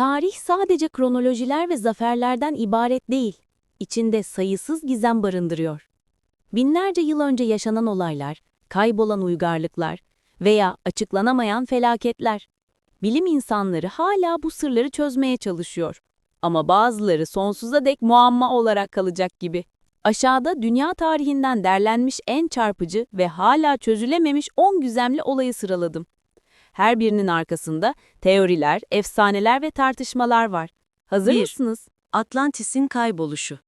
Tarih sadece kronolojiler ve zaferlerden ibaret değil, içinde sayısız gizem barındırıyor. Binlerce yıl önce yaşanan olaylar, kaybolan uygarlıklar veya açıklanamayan felaketler. Bilim insanları hala bu sırları çözmeye çalışıyor. Ama bazıları sonsuza dek muamma olarak kalacak gibi. Aşağıda dünya tarihinden derlenmiş en çarpıcı ve hala çözülememiş 10 gizemli olayı sıraladım. Her birinin arkasında teoriler, efsaneler ve tartışmalar var. Hazır Bir. mısınız? Atlantis'in kayboluşu.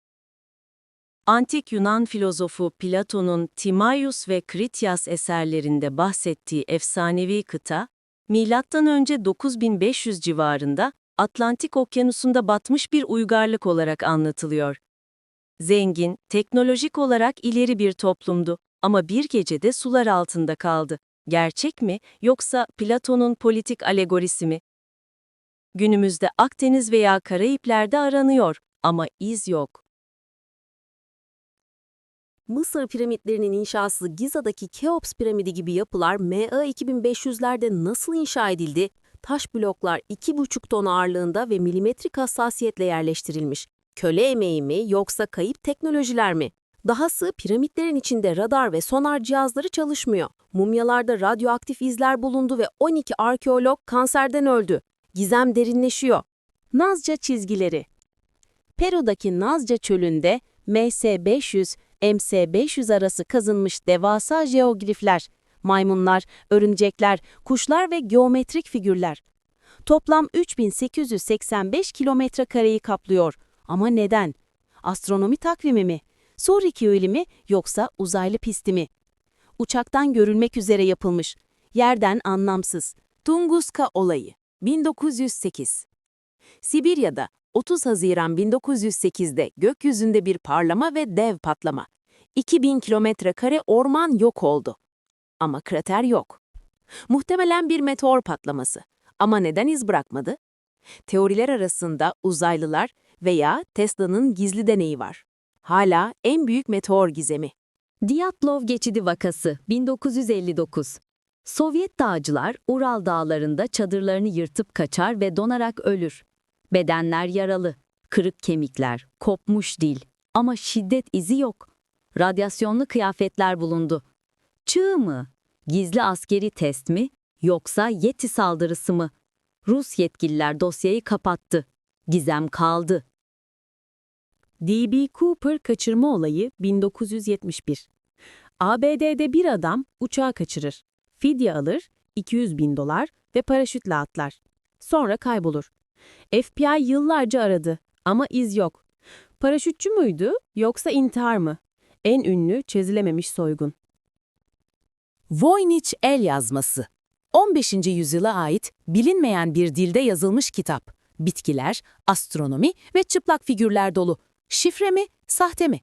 Antik Yunan filozofu Platon'un Timaios ve Krityas eserlerinde bahsettiği efsanevi kıta, M.Ö. 9500 civarında Atlantik Okyanusu'nda batmış bir uygarlık olarak anlatılıyor. Zengin, teknolojik olarak ileri bir toplumdu ama bir gecede sular altında kaldı. Gerçek mi yoksa Platon'un politik alegorisi mi? Günümüzde Akdeniz veya Karayipler'de aranıyor ama iz yok. Mısır piramitlerinin inşası Giza'daki Keops piramidi gibi yapılar MA 2500'lerde nasıl inşa edildi? Taş bloklar 2,5 ton ağırlığında ve milimetrik hassasiyetle yerleştirilmiş. Köle emeği mi yoksa kayıp teknolojiler mi? Dahası piramitlerin içinde radar ve sonar cihazları çalışmıyor. Mumyalarda radyoaktif izler bulundu ve 12 arkeolog kanserden öldü. Gizem derinleşiyor. Nazca çizgileri Peru'daki Nazca çölünde MS-500, MS-500 arası kazınmış devasa jeoglifler, maymunlar, örümcekler, kuşlar ve geometrik figürler. Toplam 3885 kilometre kareyi kaplıyor. Ama neden? Astronomi takvimi mi? Sonraki öğeli mi yoksa uzaylı pisti mi? Uçaktan görülmek üzere yapılmış. Yerden anlamsız. Tunguska olayı 1908 Sibirya'da 30 Haziran 1908'de gökyüzünde bir parlama ve dev patlama. 2000 kilometre kare orman yok oldu. Ama krater yok. Muhtemelen bir meteor patlaması. Ama neden iz bırakmadı? Teoriler arasında uzaylılar veya Tesla'nın gizli deneyi var. Hala en büyük meteor gizemi. Diyatlov Geçidi Vakası 1959 Sovyet dağcılar Ural dağlarında çadırlarını yırtıp kaçar ve donarak ölür. Bedenler yaralı, kırık kemikler, kopmuş dil ama şiddet izi yok. Radyasyonlu kıyafetler bulundu. Çığ mı? Gizli askeri test mi? Yoksa Yeti saldırısı mı? Rus yetkililer dosyayı kapattı. Gizem kaldı. D.B. Cooper kaçırma olayı 1971. ABD'de bir adam uçağı kaçırır. Fidye alır, 200 bin dolar ve paraşütle atlar. Sonra kaybolur. FBI yıllarca aradı ama iz yok. Paraşütçü müydü yoksa intihar mı? En ünlü çözülememiş soygun. Voynich el yazması 15. yüzyıla ait bilinmeyen bir dilde yazılmış kitap. Bitkiler, astronomi ve çıplak figürler dolu. Şifre mi, sahte mi?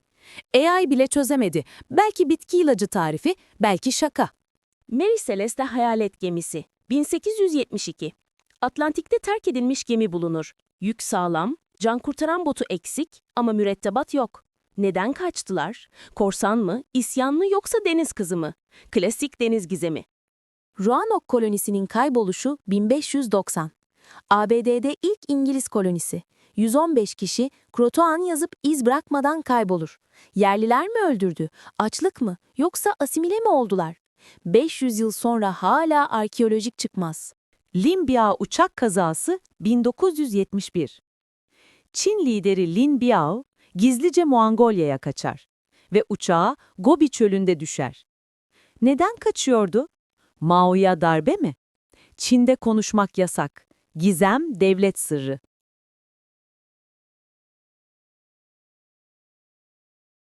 AI bile çözemedi. Belki bitki ilacı tarifi, belki şaka. Mary Celeste Hayalet Gemisi 1872 Atlantik'te terk edilmiş gemi bulunur. Yük sağlam, can kurtaran botu eksik ama mürettebat yok. Neden kaçtılar? Korsan mı, isyan mı yoksa deniz kızı mı? Klasik deniz gizemi. Roanoke kolonisinin kayboluşu 1590. ABD'de ilk İngiliz kolonisi. 115 kişi Croatoan yazıp iz bırakmadan kaybolur. Yerliler mi öldürdü? Açlık mı? Yoksa asimile mi oldular? 500 yıl sonra hala arkeolojik çıkmaz. Lin uçak kazası 1971. Çin lideri Lin Biao gizlice Mongolya'ya kaçar ve uçağı Gobi çölünde düşer. Neden kaçıyordu? Mao'ya darbe mi? Çin'de konuşmak yasak. Gizem devlet sırrı.